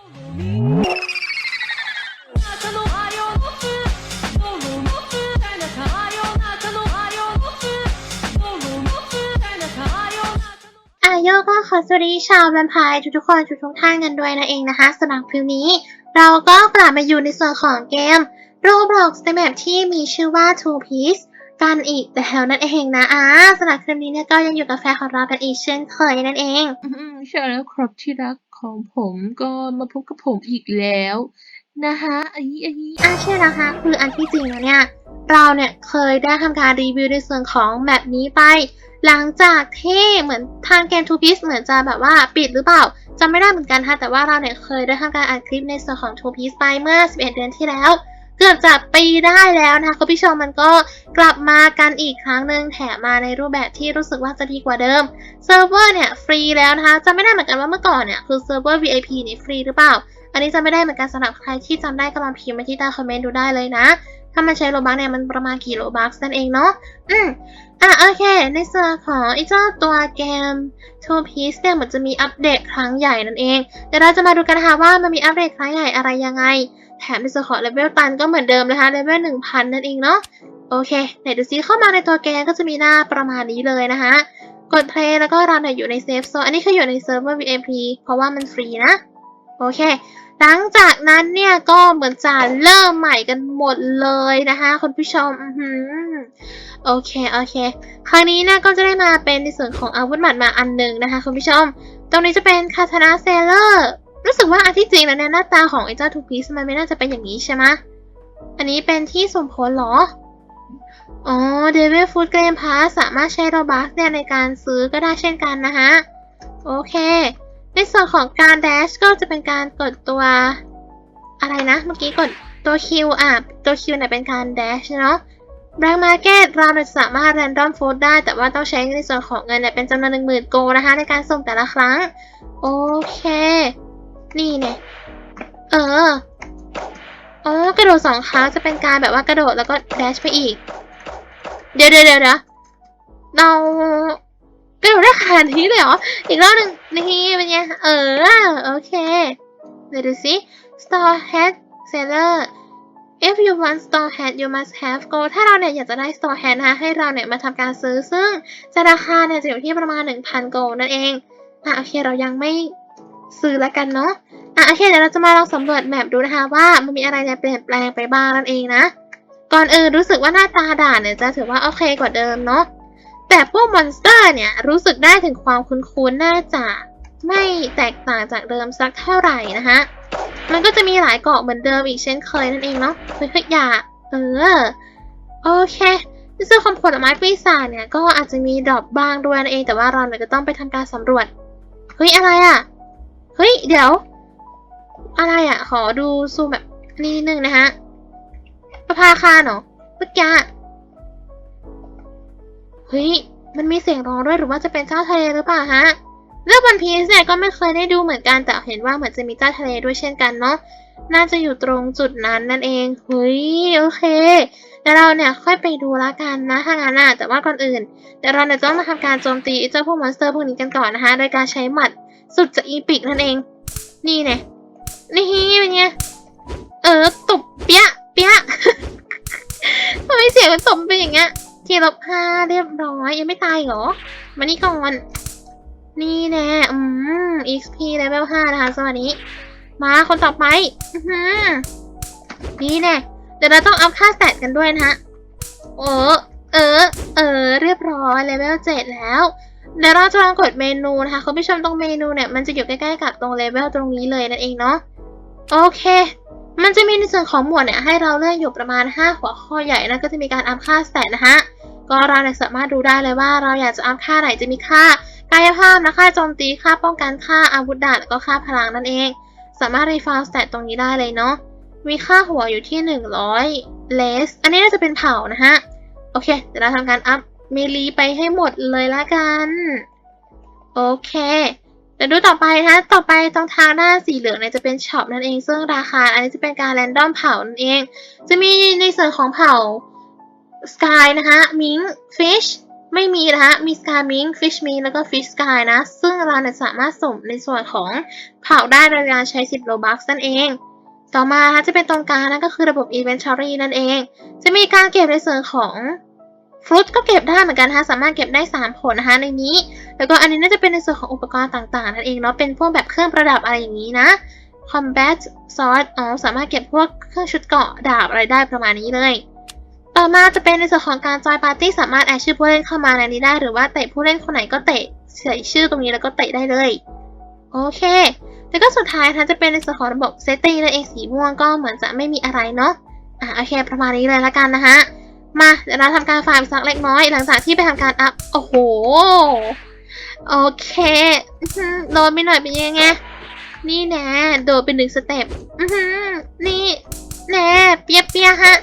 อาโยก็ขอสวัสดีชาวแวมไพร์ทุกๆคนทุกๆท่านกันด้วยนะเองนะคะสำหรับคลิปนี้ เราก็กลับมาอยู่ในส่วนของเกม Roblox ในแบบที่มีชื่อว่า Two Piece กันอีกแล้วนั่นเองนะอ่าสำหรับคลิปนี้เนี่ยก็ยังอยู่กับแฟนของเรากันอีกเช่นเคยนั่นเอง อืมใช่แล้วครับที่รัก ของผมก็มาพบกับผมอีกแล้วนะคะอันนี้อันนี้อะใช่แล้วค่ะคืออันที่จริงแล้วเนี่ย เราเนี่ยเคยได้ทำการรีวิวในส่วนของแบบนี้ไป หลังจากที่เหมือนทางเกม Two Piece เหมือนจะแบบว่าปิดหรือเปล่าจำไม่ได้เหมือนกันค่ะแต่ว่าเราเนี่ยเคยได้ทำการอัดคลิปในส่วนของ Two Piece ไปเมื่อ 11 เดือนที่แล้ว เกือบจะปีได้แล้วนะคะคุณผู้ชมมันก็กลับมากันอีกครั้งหนึ่งแถมมาในรูปแบบที่รู้สึกว่าจะดีกว่าเดิมเซิร์ฟเวอร์เนี่ยฟรีแล้วนะคะจำไม่ได้เหมือนกันว่าเมื่อก่อนเนี่ยคือเซิร์ฟเวอร์ VIP นี่ฟรีหรือเปล่า อันนี้จะไม่ได้เหมือนกันสำหรับใครที่จำได้ก็ลองพิมพ์มาที่ใต้คอมเมนต์ดูได้เลยนะถ้ามันใช้โลบักเนี่ยมันประมาณกี่โลบักนั่นเองเนาะ อืมอะโอเค ในส่วนของไอ้เจ้าตัวเกม Two Piece เนี่ยเหมือนจะมีอัปเดตครั้งใหญ่นั่นเอง เดี๋ยวเราจะมาดูกันนะคะว่ามันมีอัปเดตครั้งใหญ่อะไรยังไง แถมในส่วนของเลเวลตันก็เหมือนเดิมนะคะเลเวล1,000นั่นเองเนาะโอเคไหนดูซิเข้ามาในตัวเกก็จะมีหน้าประมาณนี้เลยนะคะกด play แล้วก็เราเนี่ยอยู่ในเซฟโซนอันนี้คืออยู่ในเซิร์ฟเวอร์ VIP เพราะว่ามันฟรีนะโอเค หลังจากนั้นเนี่ยก็เหมือนจะเริ่มใหม่กันหมดเลยนะคะคุณผู้ชมอือหือโอเคโอเค ครั้งนี้นี่ยก็จะได้มาเป็นในส่วนของอาวุธหมัดมาอันหนึ่งนะคะคุณผู้ชม ตรงนี้จะเป็นคาทานาเซเลอร์ รู้สึกว่าอันที่จริงแล้วเนี่ยหน้าตาของไอ้เจ้าทูพีซมันไม่น่าจะเป็นอย่างนี้ใช่ไหมอันนี้เป็นที่สมผลหรอ อ๋อเดวิลฟูดเกมพาสามารถใช้โรบัสเนี่ยในการซื้อก็ได้เช่นกันนะคะโอเค ในส่วนของการ dash ก็จะเป็นการกดตัวอะไรนะ เมื่อกี้กดตัว Q อะ ตัว Q เนี่ยเป็นการ dash เนาะ Black Market เราสามารถ random food ได้ แต่ว่าต้องใช้ในส่วนของเงินเนี่ยเป็นจำนวนหนึ่งหมื่นโกนะคะในการส่งแต่ละครั้ง โอเค นี่เนี่ย เออ อ๋อกระโดดสองครั้งจะเป็นการแบบว่ากระโดดแล้วก็ dash ไปอีก เดี๋ยวเดี๋ยวเดี๋ยวเดี๋ยวเรากระโดดได้ขนาดนี้เลยเหรอ อีกรอบหนึ่งนี่เป็นไง เออ โอเค เดี๋ยวดูสิ store head seller if you want store head you must have go ถ้าเราเนี่ยอยากจะได้ store head นะคะให้เราเนี่ยมาทำการซื้อซึ่งจะราคาเนี่ยจะอยู่ที่ประมาณ 1,000 gold นั่นเองอะโอเคเรายังไม่ ซื้อแล้วกันเนาะอะโอเคเดี๋ยวเราจะมาลองสำรวจแมปดูนะคะว่ามันมีอะไรเนี่ยเปลี่ยนแปลงไปบ้างนั่นเองนะ ก่อนอื่นรู้สึกว่าหน้าตาด่านเนี่ยจะถือว่าโอเคกว่าเดิมเนาะแต่พวกมอนสเตอร์เนี่ยรู้สึกได้ถึงความคุ้นๆน่าจะไม่แตกต่างจากเดิมสักเท่าไหร่นะคะมันก็จะมีหลายเกาะเหมือนเดิมอีกเช่นเคยนั่นเองเนาะเฮ้ยอย่าเออโอเคในส่วนของผลไม้ปีศาจเนี่ยก็อาจจะมีดรอปบ้างด้วยนั่นเองแต่ว่าเราเนี่ยก็ต้องไปทำการสำรวจเฮ้ยอะไรอะ่ะ เฮ้ย เดี๋ยว อะไรอะ่ะ ขอดูซูมแบบนี้นิดนึงนะฮะ ประภาคารเหรอเมื่อกี้เฮ้ย มันมีเสียงร้องด้วยหรือว่าจะเป็นเจ้าทะเลหรือเปล่าฮะ เรื่องวันพีซเนี่ยก็ไม่เคยได้ดูเหมือนกันแต่เห็นว่าเหมือนจะมีเจ้าทะเลด้วยเช่นกันเนาะน่าจะอยู่ตรงจุดนั้นนั่นเองเฮ้ยโอเคเดี๋ยวเราเนี่ยค่อยไปดูละกันนะถ้างั้นอะแต่ว่าก่อนอื่นเดี๋ยวเราเนี่ยต้องมาทำการโจมตีเจ้าพวกมอนสเตอร์พวกนี้กันก่อนนะคะโดยการใช้หมัดสุดจะอีปิกนั่นเอง นี่เนี่ยนี่เป็นไงเออตบเปี้ยะเปี้ยะทำไมเสียงมันตบเป็นอย่างเงี้ยทีลบห้าเรียบร้อยยังไม่ตายเหรอมานี่ก่อน นี่แน่อืม XP level ห้านะคะสวัสดี มาคนต่อไปอื้อหือนี่แน่เดี๋ยวเราต้องอัพค่าสแตทกันด้วยนะฮะโอ้เออ เออ เรียบร้อยเลเวลเจ็ดแล้ว เดี๋ยวเราจะลองกดเมนูนะคะคุณผู้ชมตรงเมนูเนี่ย มันจะอยู่ใกล้ๆกับตรงเลเวลตรงนี้เลยนั่นเองเนาะ โอเค มันจะมีในส่วนของหมวดเนี่ยให้เราเลือกอยู่ประมาณ 5 หัวข้อใหญ่นะก็จะมีการอัพค่าสแตทนะฮะ ก็เราเนี่ยสามารถดูได้เลยว่าเราอยากจะอัพค่าไหนจะมีค่า กายภาพนะค่าโจมตีค่าป้องกันค่าอาวุธดาบแล้วก็ค่าพลังนั่นเอง สามารถรีฟาวสแตตรงนี้ได้เลยเนาะมีค่าหัวอยู่ที่ 100เลสอันนี้น่าจะเป็นเผ่านะฮะ โอเค เดี๋ยวเราทำการอัพเมลีไปให้หมดเลยละกัน โอเค เดี๋ยวดูต่อไปนะ ต่อไปตรงทางด้านสีเหลืองเนี่ยจะเป็นช็อปนั่นเอง ซึ่งราคา อันนี้จะเป็นการแรนดอมเผ่านั่นเอง จะมีในส่วนของเผ่าสกายนะคะมิงฟิช ไม่มีนะคะมี Sky Mink Fish Mink แล้วก็ Fish Sky นะ ซึ่งเราเนี่ยสามารถสุ่มในส่วนของเผาได้โดยการใช้ 10 Robux นั่นเอง ต่อมานะจะเป็นตรงกลางนั่นก็คือระบบ Inventory นั่นเอง จะมีการเก็บในส่วนของฟรุตก็เก็บได้เหมือนกันนะคะสามารถเก็บได้ 3 ผลนะคะในนี้ แล้วก็อันนี้น่าจะเป็นในส่วนของอุปกรณ์ต่างๆนั่นเองเนาะ เป็นพวกแบบเครื่องประดับอะไรอย่างนี้นะ combat sword อ๋อสามารถเก็บพวกเครื่องชุดเกาะดาบอะไรได้ประมาณนี้เลย ต่อมาจะเป็นในส่วนของการจอยปาร์ตี้สามารถแอดชื่อผู้เล่นเข้ามาในนี้ได้หรือว่าเตะผู้เล่นคนไหนก็เตะใส่ชื่อตรงนี้แล้วก็เตะได้เลยโอเค แล้วก็สุดท้ายนะจะเป็นในส่วนของระบบเซตติ้งนั่นเองสีม่วงก็เหมือนจะไม่มีอะไรเนาะอะโอเค ประมาณนี้เลยละกันนะฮะมาเดี๋ยวเราทำการฟาร์มสักเล็กน้อย หลังจากที่ไปทำการอัพโอ้โหโอเคโดนไปหน่อยเป็นยังไงนี่แน่โดนเป็นหนึ่งสเต็ปนี่แน่เปียเปียๆฮะ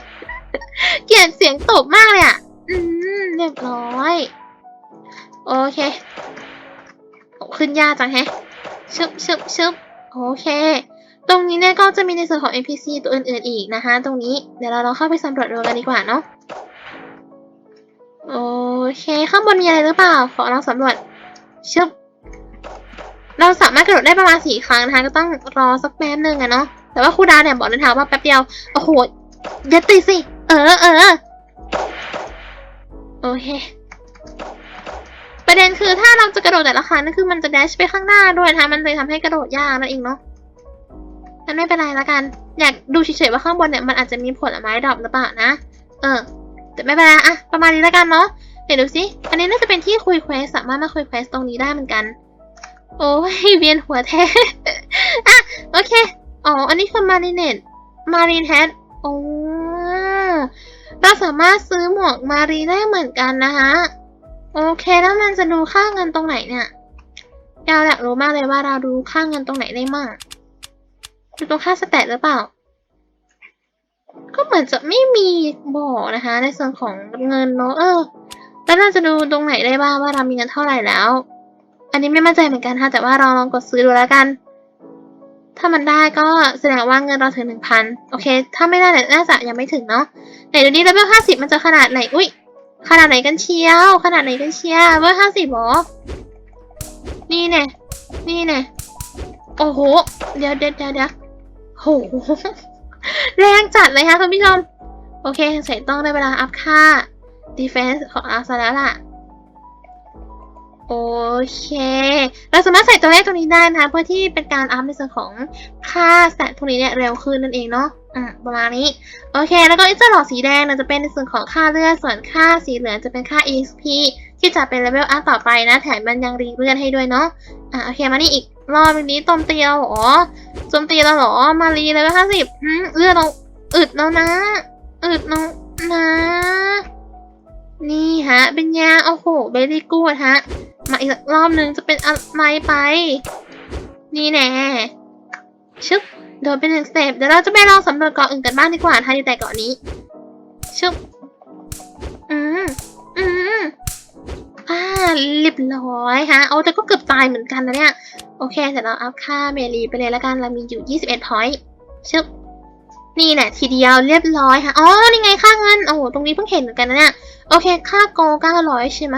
เกลียดเสียงตบมากเลยอะ อืมเรียบร้อย โอเคขึ้นยากจังแฮะชึบชึบชึบโอเค ตรงนี้เนี่ยก็จะมีในส่วนของ NPC ตัวอื่นๆอีกนะคะ ตรงนี้เดี๋ยวเราลองเข้าไปสำรวจดูกันดีกว่าเนาะโอเค ข้างบนมีอะไรหรือเปล่า ขอลองสำรวจชึบเราสามารถกระโดดได้ประมาณสี่ครั้งนะคะ ก็ต้องรอสักแป๊บนึงอะเนาะแต่ว่าครูดาวเนี่ยบอกในทางว่าแป๊บเดียว โอ้โหอย่าติสิ เออเออโอเค ประเด็นคือถ้าเราจะกระโดดแต่ละครั้งนั่นคือมันจะแดชไปข้างหน้าด้วยนะคะมันเลยทำให้กระโดดยากนั่นเองเนาะนั่นไม่เป็นไรละกัน อยากดูเฉยๆว่าข้างบนเนี่ยมันอาจจะมีผลไม้ดรอปหรือเปล่านะ เออ แต่ไม่เป็นไรอะประมาณนี้ละกันเนาะเดี๋ยวดูสิ อันนี้น่าจะเป็นที่คุยเควสสามารถมาคุยเควสตรงนี้ได้เหมือนกัน โอ้ยเวียนหัวแท้อะโอเค อ๋อ อันนี้คือมารีเนตมารีนแฮทโอ้ เราสามารถซื้อหมวกมารีได้เหมือนกันนะคะโอเคแล้วมันจะดูค่าเงินตรงไหนเนี่ยเราอยากรู้มากเลยว่าเราดูค่าเงินตรงไหนได้มั่งดูตรงค่าสแตทหรือเปล่า ก็เหมือนจะไม่มีบอกนะคะ ในส่วนของเงินเนอะเออ แล้วเราจะดูตรงไหนได้บ้างว่าเรามีเงินเท่าไหร่แล้ว อันนี้ไม่มั่นใจเหมือนกันค่ะแต่ว่าเราลองกดซื้อดูแล้วกัน ถ้ามันได้ก็แสดงว่าเงินเราถึงหนึ่งพันโอเค ถ้าไม่ได้เนี่ยน่าจะยังไม่ถึงเนาะไหนดูดิเลเวลห้าสิบมันจะขนาดไหนอุ้ยขนาดไหนกันเชียว ขนาดไหนกันเชียวเวอร์ห้าสิบหรอนี่แน่นี่แน่โอ้โหเดี๋ยวเดี๋ยวเดี๋ยวเดี๋ยวโหแรงจัดเลยค่ะคุณผู้ชม โอเค ใส่ต้องได้เวลาอัพค่า defense ของเราซะแล้วล่ะ โอเค เราสามารถใส่ตัวเลขตรงนี้ได้นะคะเพื่อที่เป็นการอัพในส่วนของค่าสแตทพวกนี้เนี่ยเร็วขึ้นนั่นเองเนาะอะประมาณนี้ โอเค แล้วก็ไอ้เจ้าหลอดสีแดงเนี่ยจะเป็นในส่วนของค่าเลือด ส่วนค่าสีเหลืองจะเป็นค่า EXP ที่จะเป็นเลเวลอัพต่อไปนะ แถมมันยังรีเลื่อนให้ด้วยเนาะ อะโอเค มานี่อีกรอบนี้โจมตีเราเหรอโจมตีเราเหรอ มารีเลเวลห้าสิบเลือดเราอึดแล้วนะ อึดแล้วนะ นี่ฮะ เป็นยาโอ้โหเบรี่กูดฮะ มาอีกรอบนึงจะเป็นอะไรไป นี่แน่ชึบโดนเป็นหนึ่งสเต็ปเดี๋ยวเราจะไปลองสำรวจเกาะอื่นกันบ้างดีกว่าถ้าอยู่แต่เกาะนี้ชึบอืมอืมอ่าเรียบร้อยฮะเอาแต่ก็เกือบตายเหมือนกันนะเนี่ย โอเคเดี๋ยวเราอัพค่าเมลีไปเลยแล้วกันเรามีอยู่ 21 point ชึบ นี่แหละทีเดียวเรียบร้อยค่ะ อ๋อ นี่ไงค่าเงิน โอ้โหตรงนี้เพิ่งเห็นเหมือนกันนะเนี่ย โอเค ค่าโก900ใช่ไหม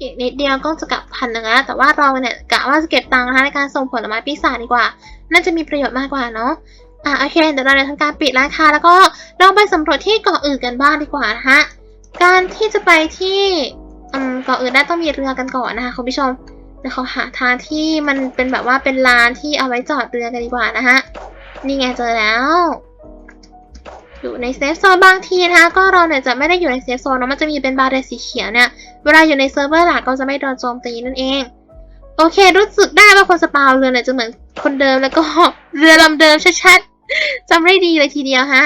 อีกนิดเดียวก็จะกลับพันหนึ่งแล้วแต่ว่าเราเนี่ยกะว่าจะเก็บตังค์นะคะในการส่งผลไม้ปีศาจดีกว่า น่าจะมีประโยชน์มากกว่าเนาะ อะโอเค เดี๋ยวเราจะทำการปิดร้านค้าแล้วก็ลองไปสำรวจที่เกาะอื่นกันบ้างดีกว่านะคะ การที่จะไปที่อืมเกาะอื่นได้ต้องมีเรือกันก่อนนะคะคุณผู้ชมเดี๋ยวเขาหาทางที่มันเป็นแบบว่าเป็นลานที่เอาไว้จอดเรือกันดีกว่านะคะนี่ไงเจอแล้ว อยู่ในเซฟโซนบางทีนะคะก็เราเนี่ยจะไม่ได้อยู่ในเซฟโซนเนอะมันจะมีเป็นบาร์เรสีเขียวเนี่ยเวลาอยู่ในเซิร์ฟเวอร์หลักก็จะไม่โดนโจมตีนั่นเอง โอเค รู้สึกได้ว่าคนสปาวเรือเนี่ยจะเหมือนคนเดิมแล้วก็เรือลำเดิมชัดๆจำได้ดีเลยทีเดียวฮะ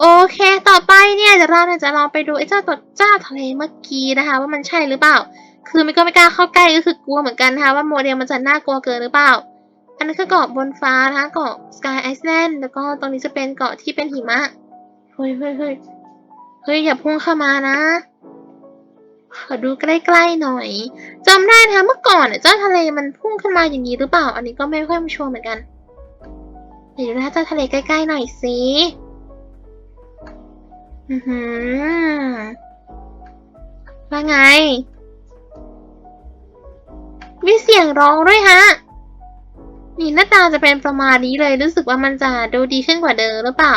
โอเค ต่อไปเนี่ยเดี๋ยวเราเนี่ยจะลองไปดูไอ้เจ้าตัวเจ้าทะเลเมื่อกี้นะคะ ว่ามันใช่หรือเปล่า คือไม่ก็ไม่กล้าเข้าใกล้ก็คือกลัวเหมือนกันนะคะว่าโมเดลมันจะน่ากลัวเกินหรือเปล่า อันนี้คือเกาะบนฟ้านะคะเกาะ Sky Island แล้วก็ตรงนี้จะเป็นเกาะที่เป็นหิมะ เฮ้ยเฮ้ยเฮ้ยเฮ้ยอย่าพุ่งเข้ามานะขอดูใกล้ๆหน่อยจำได้นะเมื่อก่อนเจ้าทะเลมันพุ่งขึ้นมาอย่างนี้หรือเปล่า อันนี้ก็ไม่ค่อยชัวร์เหมือนกันเดี๋ยวดูนะเจ้าทะเลใกล้ๆหน่อยสิอือหือว่าไง มีเสียงร้องด้วยฮะ นี่หน้าตาจะเป็นประมาณนี้เลยรู้สึกว่ามันจะดูดีขึ้นกว่าเดิมหรือเปล่า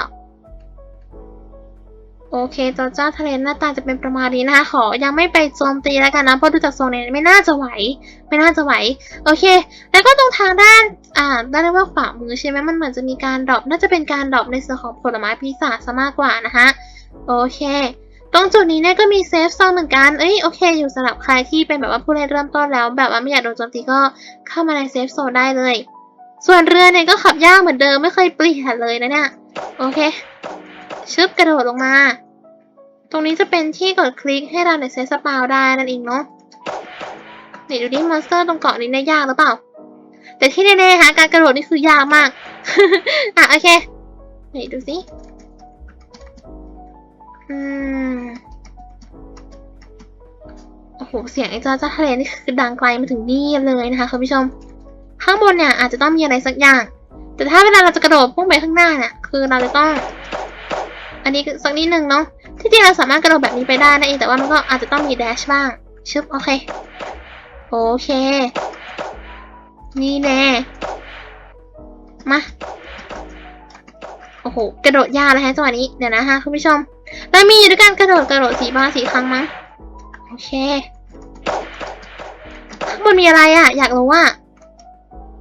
โอเคจอเจ้าทะเลหน้าตาจะเป็นประมาณนี้นะคะ ขอยังไม่ไปโจมตีแล้วกันนะเพราะดูจากทรงเนี่ยไม่น่าจะไหว ไม่น่าจะไหว โอเค แล้วก็ตรงทางด้าน อ่าด้านเรียกว่าขวามือใช่ไหมมันเหมือนจะมีการดรอปน่าจะเป็นการดรอปในส่วนของผลไม้ปีศาจซะมากกว่านะคะโอเค ตรงจุดนี้เนี่ยก็มีเซฟโซนเหมือนกันเอ้ยโอเค อยู่สำหรับใครที่เป็นแบบว่าผู้เล่นเริ่มต้นแล้ว แบบว่าไม่อยากโดนโจมตีก็เข้ามาในเซฟโซนได้เลย ส่วนเรือเนี่ยก็ขับยากเหมือนเดิมไม่เคยเปลี่ยนเลยนะเนี่ยโอเค ชึบกระโดดลงมา ตรงนี้จะเป็นที่กดคลิกให้เราเนี่ยเซตสปาวได้นั่นเองเนาะนี่ดูดิมอนสเตอร์ตรงเกาะนี้เนี่ยยากหรือเปล่า แต่ที่แน่ๆฮะการกระโดดนี่คือยากมาก อะโอเค นี่ดูสิอืมโอ้โห เสียงไอ้จ้าจ้าทะเลนี่คือดังไกลมาถึงนี่เลยนะคะคุณผู้ชม ข้างบนเนี่ยอาจจะต้องมีอะไรสักอย่าง แต่ถ้าเวลาเราจะกระโดดพุ่งไปข้างหน้าเนี่ย คือเราจะต้อง อันนี้สักนิดนึงเนาะที่จริงเราสามารถกระโดดแบบนี้ไปได้นะเองแต่ว่ามันก็อาจจะต้องมีแดชบ้างชึบโอเค โอเค นี่แน่มาโอ้โห กระโดดยากเลยฮะจังหวะนี้ เดี๋ยวนะฮะคุณผู้ชมเรามีอยู่ด้วยกันกระโดดกระโดดสีบาสีครั้งมั้ง โอเค ข้างบนมีอะไรอะ่ะ อยากรู้ว่า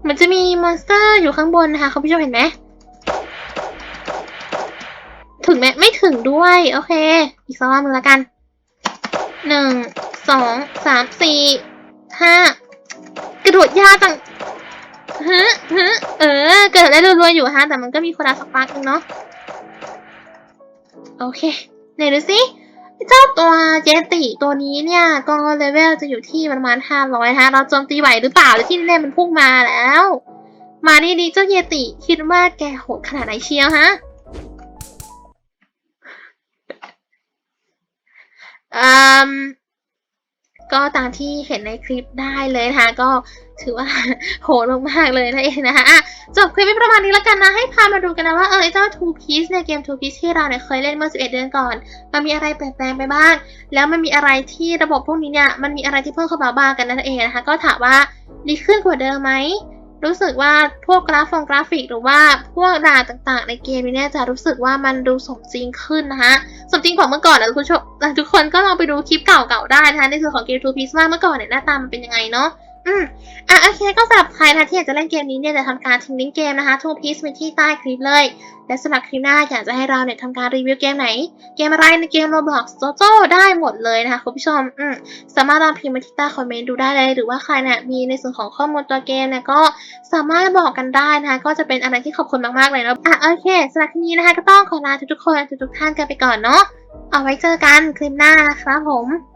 มันจะมีมอนสเตอร์อยู่ข้างบนนะคะคุณผู้ชมเห็นไหม ถึงไหมไม่ถึงด้วย โอเค อีกสักรอบนึงละกันหนึ่งสองสามสี่ห้ากระโดดยากจังฮึฮึเออ เกระโดได้รัวๆอยู่ฮะ แต่มันก็มีคนละสักพักนึงเนาะโอเคไหนดูสิเจ้าตัวเจติตัวนี้เนี่ยก็เลเวลจะอยู่ที่ประมาณห้าร้อยนะเราโจมตีไหวหรือเปล่าหรือที่แน่มันพุ่งมาแล้ว มาดีๆเจ้าเยติคิดว่าแกโหดขนาดไหนเชียวฮะ อืมก็ตามที่เห็นในคลิปได้เลยนะคะ ก็ถือว่าโหดมากๆเลยนั่นเองนะคะะจบคลิปไปประมาณนี้แล้วกันนะ ให้พามาดูกันนะว่าเออเจ้า Two Piece ในเกม Two Piece ที่เราเนี่ยเคยเล่นเมื่อ 11 เดือนก่อน มันมีอะไรเปลี่ยนแปลงไปบ้าง แล้วมันมีอะไรที่ระบบพวกนี้เนี่ย มันมีอะไรที่เพิ่มเข้ามาบ้างกันนั่นเองนะคะ ก็ถามว่าดีขึ้นกว่าเดิมไหม รู้สึกว่าพวกกราฟงกราฟิก หรือว่าพวกดาต่างๆ ในเกมนี้เนี่ยจะรู้สึกว่ามันดูสมจริงขึ้นนะคะสมจริงกว่าเมื่อก่อนนะทุกชมทุกคนก็ลองไปดูคลิปเก่าๆได้นะคะในส่วนของเกม Two Piece ว่าเมื่อก่อนเนี่ยหน้าตามันเป็นยังไงเนาะ อืมอะโอเคก็สำหรับใครนะที่อยากจะเล่นเกมนี้เนี่ยจะทำการทิ้งลิงก์เกมนะคะ Two Piece ไว้ที่ใต้คลิปเลย และสำหรับคลิปหน้าอยากจะให้เราเนี่ยทำการรีวิวเกมไหน เกมอะไรในเกม Roblox JoJo ได้หมดเลยนะคะคุณผู้ชมอืมสามารถลองพิมพ์มาที่ใต้คอมเมนต์ดูได้เลย หรือว่าใครเนี่ยมีในส่วนของข้อมูลตัวเกมเนี่ยก็สามารถบอกกันได้นะคะก็จะเป็นอะไรที่ขอบคุณมากๆเลยเนาะอะโอเคสำหรับคลิปนี้นะคะก็ต้องขอลาทุกๆคนทุกๆท่านกันไปก่อนเนาะเอาไว้เจอกันคลิปหน้านะครับผม